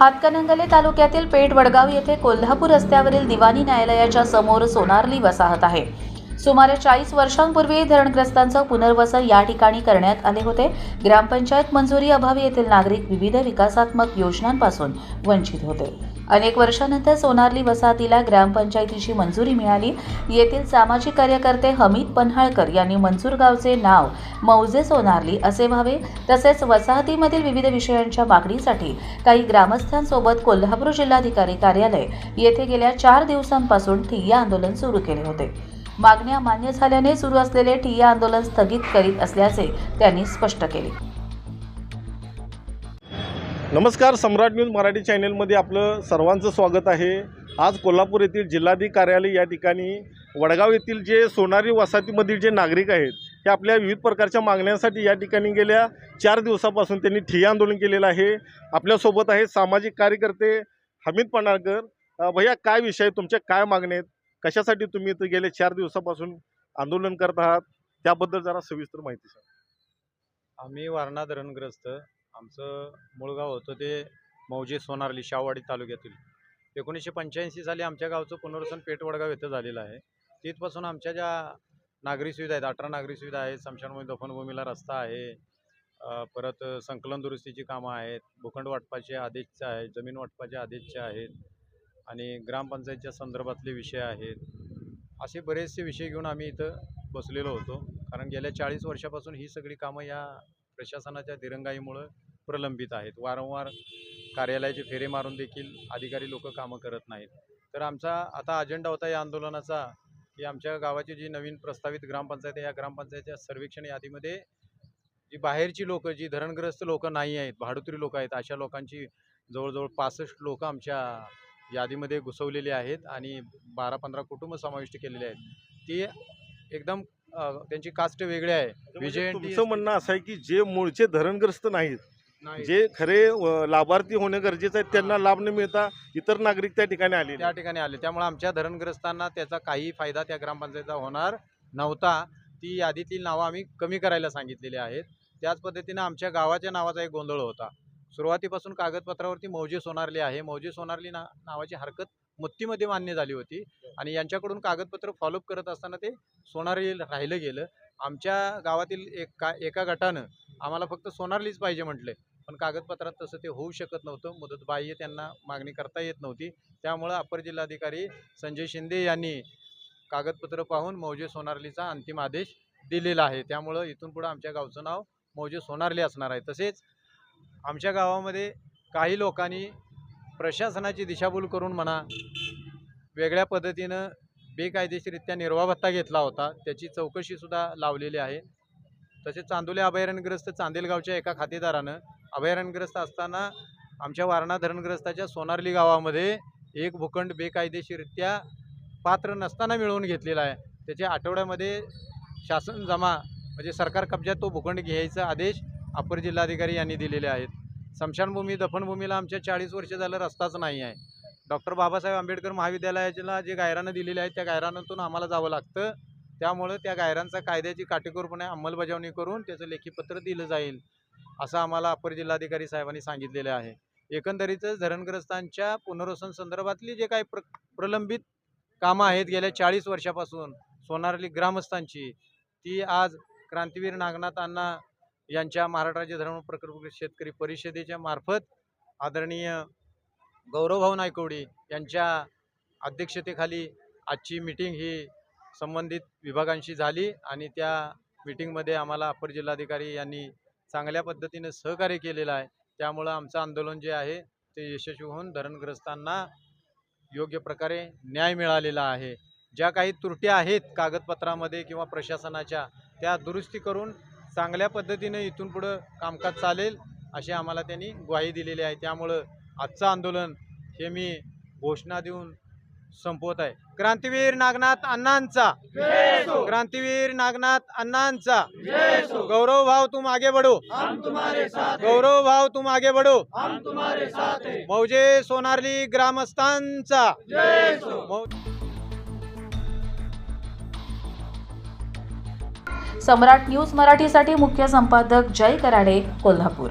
हातकणंगले तालुक्यातील पेठ वडगाव येथे कोल्हापूर रस्त्यावरील दिवाणी न्यायालयाच्या समोर सोनारली वसाहत आहे. सुमारे चाळीस वर्षांपूर्वी धरणग्रस्तांचं पुनर्वसन या ठिकाणी करण्यात आले होते. ग्रामपंचायत मंजुरी अभावी येथील नागरिक विविध विकासात्मक योजनांपासून वंचित होते. अनेक वर्षानंतर सोनारली वसाहतीला ग्रामपंचायतीची मंजुरी मिळाली. येथील सामाजिक कार्यकर्ते हमीद पन्हाळकर यांनी मंजूर गावचे नाव मौजे सोनारली असे व्हावे. तसेच वसाहतीमधील विविध विषयांच्या मागणीसाठी काही ग्रामस्थांसोबत कोल्हापूर जिल्हाधिकारी कार्यालय येथे गेल्या चार दिवसांपासून ठिय्या आंदोलन सुरू केले होते. मागण्या मान्य झाल्याने सुरू असलेले ठिय्या आंदोलन स्थगित करीत असल्याचे त्यांनी स्पष्ट केले. नमस्कार सम्राट न्यूज मराठी चॅनलमध्ये आपलं सर्वांचं स्वागत आहे. आज कोल्हापूर येथील जिल्हाधिकारी कार्यालय या ठिकाणी वडगाव येथील जे सोनारी वसाहतीमधील जे नागरिक आहेत हे आपल्या विविध प्रकारच्या मागण्यांसाठी या ठिकाणी गेल्या चार दिवसापासून त्यांनी ठिय्या आंदोलन केलेलं आहे. आपल्यासोबत आहे सामाजिक कार्यकर्ते हमीद पणाळकर भैया काय विषय आहे? तुमच्या काय मागण्या आहेत? कशासाठी तुम्ही इथं गेले चार दिवसापासून आंदोलन करत आहात? त्याबद्दल जरा सविस्तर माहिती सांग. आम्ही वारणा धरणग्रस्त आमचं मूळ गाव होतं ते मौजे सोनारली शाहवाडी तालुक्यातील. एकोणीसशे पंच्याऐंशी साली आमच्या गावचं पुनर्वसन पेटवडगाव इथं येथे झालेलं आहे. तिथपासून आमच्या ज्या नागरी सुविधा आहेत अठरा नागरी सुविधा आहेत समशानभूमी दफनभूमीला रस्ता आहे परत संकलन दुरुस्तीची कामं आहेत भूखंड वाटपाचे आदेशचे आहेत जमीन वाटपाचे आदेशचे आहेत आणि ग्रामपंचायतच्या संदर्भातले विषय आहेत. असे बरेचसे विषय घेऊन आम्ही इथं बसलेलो होतो. कारण गेल्या चाळीस वर्षापासून ही सगळी कामं या प्रशासनाच्या दिरंगाईमुळं प्रलंबित आहेत. वारंवार कार्यालयाचे फेरे मारून देखील अधिकारी लोक कामं करत नाहीत. तर आमचा आता अजेंडा होता या आंदोलनाचा की आमच्या गावाची जी नवीन प्रस्तावित ग्रामपंचायत आहे या ग्रामपंचायतच्या सर्वेक्षण यादीमध्ये जी बाहेरची लोकं जी धरणग्रस्त लोकं नाही आहेत भाडुत्री लोकं आहेत अशा लोकांची जवळजवळ पासष्ट लोक आमच्या यादीमध्ये घुसवलेली आहेत आणि बारा पंधरा कुटुंब समाविष्ट केलेले आहेत. ती एकदम त्यांची कास्ट वेगळी आहे. विजय म्हणजे तुमचं म्हणणं असं आहे की जे मूळचे धरणग्रस्त नाहीत नाही जे खरे लाभार्थी होणे गरजेचं आहे त्यांना लाभ न मिळता इतर नागरिक त्या ठिकाणी आले त्या ठिकाणी आले. त्यामुळे आमच्या धरणग्रस्तांना त्याचा काही फायदा त्या ग्रामपंचायतीचा होणार नव्हता. ती यादीतील नावं आम्ही कमी करायला सांगितलेली आहेत. त्याच पद्धतीनं आमच्या गावाच्या नावाचा एक गोंधळ होता. सुरुवातीपासून कागदपत्रावरती मौजे सोनारली आहे. मौजे सोनारली ना नावाची हरकत मुत्तीमध्ये मान्य झाली होती. आणि यांच्याकडून कागदपत्र फॉलोअप करत असताना ते सोनारली राहिलं गेलं. आमच्या गावातील एक का एका गटानं आम्हाला फक्त सोनारलीच पाहिजे म्हटले. पण कागदपत्रात तसं ते होऊ शकत नव्हतं. मुदतबाह्य त्यांना मागणी करता येत नव्हती. त्यामुळं अपर जिल्हाधिकारी संजय शिंदे यांनी कागदपत्र पाहून मौजे सोनारलीचा अंतिम आदेश दिलेला आहे. त्यामुळं इथून पुढं आमच्या गावचं नाव मौजे सोनारली असणार आहे. तसेच आमच्या गावामध्ये काही लोकांनी प्रशासनाची दिशाभूल करून म्हणा वेगळ्या पद्धतीनं बेकायदेशीरित्या निर्वाह भत्ता घेतला होता. त्याची चौकशीसुद्धा लावलेली आहे. तसेच चांदोली अभयारण्यग्रस्त चांदेलगावच्या एका खातेदारानं अभयारण्यग्रस्त असताना आमच्या वारणा धरणग्रस्ताच्या सोनारली गावामध्ये एक भूखंड बेकायदेशीरित्या पात्र नसताना मिळवून घेतलेला आहे. त्याच्या आठवड्यामध्ये शासन जमा म्हणजे सरकार कब्जात तो भूखंड घ्यायचा आदेश अपर जिल्हाधिकारी यांनी दिलेले आहेत. स्मशानभूमी दफनभूमीला आमच्या चाळीस वर्ष झालं रस्ताच नाही आहे. डॉक्टर बाबासाहेब आंबेडकर महाविद्यालयाला जे गायरानं दिलेले आहेत त्या गायरानातून आम्हाला जावं लागतं. त्यामुळं त्या गायरांचा कायद्याची काटेकोरपणे अंमलबजावणी करून त्याचं लेखीपत्र दिलं जाईल असं आम्हाला अपर जिल्हाधिकारी साहेबांनी सांगितलेले आहे. एकंदरीतच धरणग्रस्तांच्या पुनर्वसन संदर्भातली जे काही प्र प्रलंबित कामं आहेत गेल्या चाळीस वर्षापासून सोनारली ग्रामस्थांची ती आज क्रांतीवीर नागनाथ अण्णा यांच्या महाराष्ट्र राज्य धर्म प्रकल्प शेतकरी परिषदेच्या मार्फत आदरणीय गौरवभाऊ नायकवडी यांच्या अध्यक्षतेखाली आजची मीटिंग ही संबंधित विभागांशी झाली आणि त्या मिटिंगमध्ये आम्हाला अपर जिल्हाधिकारी यांनी चांगल्या पद्धतीने सहकार्य केलेलं आहे. त्यामुळं आमचं आंदोलन जे आहे ते यशस्वी होऊन धरणग्रस्तांना योग्य प्रकारे न्याय मिळालेला आहे. ज्या काही त्रुटी आहेत कागदपत्रामध्ये किंवा प्रशासनाच्या त्या दुरुस्ती करून चांगल्या पद्धतीने इथून पुढं कामकाज चालेल अशी आम्हाला त्यांनी ग्वाही दिलेली आहे. त्यामुळं आजचं आंदोलन हे मी घोषणा देऊन संपवत आहे. क्रांतीवीर नागनाथ अण्णांचा. क्रांतीवीर नागनाथ अण्णांचा. गौरव भाव तुम आगे बढ़ो. गौरव भाव तुम आगे बढ़ो. मौजे सोनारली ग्रामस्थांचा. सम्राट न्यूज मराठीसाठी मुख्य संपादक जय कराडे कोल्हापूर.